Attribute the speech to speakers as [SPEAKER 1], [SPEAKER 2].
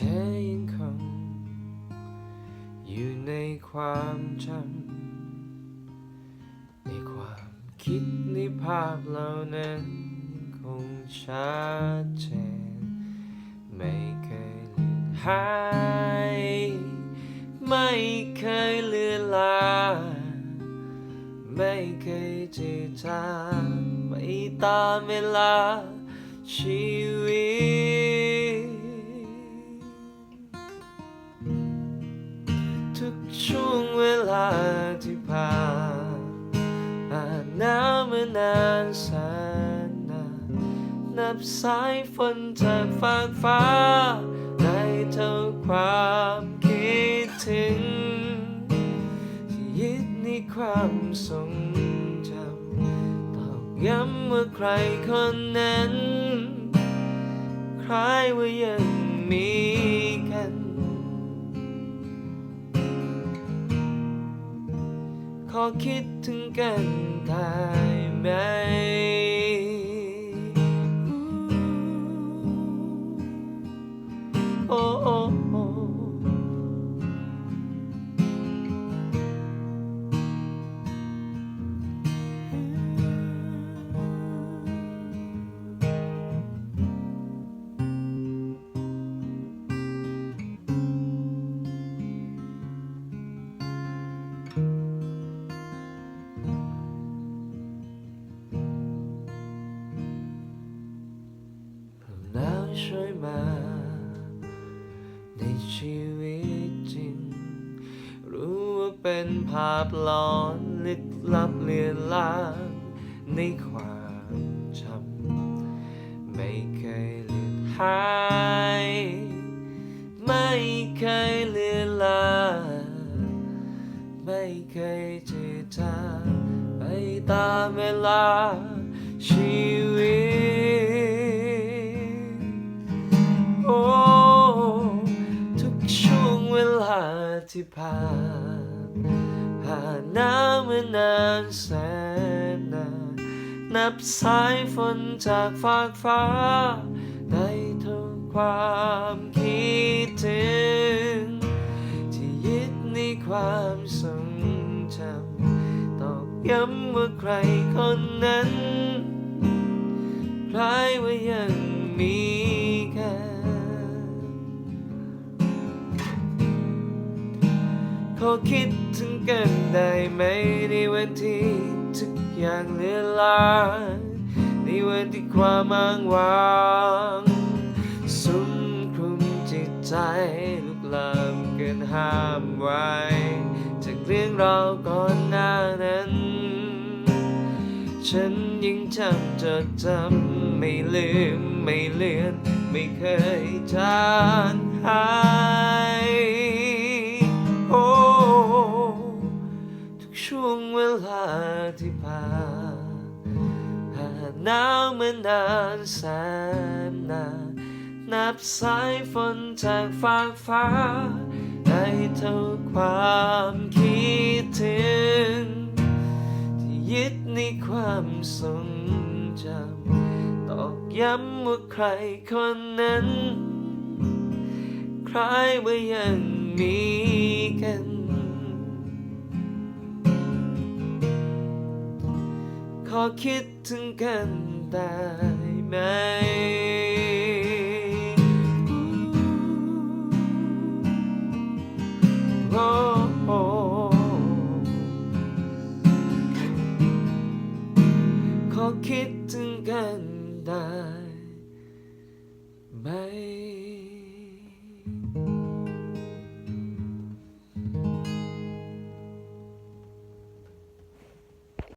[SPEAKER 1] ธอยังคง อยู่ในความจำในความคิดในภาพเหล่านั้นคงชัดเจนไม่เคยเลือหาย ไม่เคยเลือนลา ไม่เคยจีจางไม่ตามเวลาชีวิต ช่วงเวลาที่ผ่านผ่านน้ำมานานแสนนานนับสายฝนจากฟากฟ้าได้เท่าความคิดถึงที่ยึดในความทรงจำตอกย้ำว่าใครคนนั้นใครว่ายังมี อคิดถึงกันได้ไหม ในชีวิตจริง รู้ว่าเป็นภาพหลอนลึกลับเลือนลางในความจำไม่เคยเลือนหาย ที่ผ่านผ่านน้ำมานานแสนนานนับสายฝนจากฟากฟ้าได้ท่าความคิดถึง ที่ยึดในความทรงจำตอกย้ำว่าใครคนนั้นใครว่ายังมี ขอคิดถึงกันได้ไหมในวันที่ทุกอย่างเลือนลางในวันที่ความอ้างว้างสุมคลุมจิตใจลุกลามเกินห้ามไว้จากเรื่องราวก่อนหน้านั้น ฉันยังจำจดจำไม่ลืมไม่เลือน ไม่เคยจางหาย เวลาที่ผ่านผ่าหนาวมานานแสนนานนับสายฝนจากฟากฟ้าได้เท่าความคิดถึง ที่ยึดในความทรงจำตอกย้ำว่าใครคนนั้นใครว่ายังมี อคิดถึงกันได้ไหม โอ้โอ้ขอคิดถึงกันได้ไหม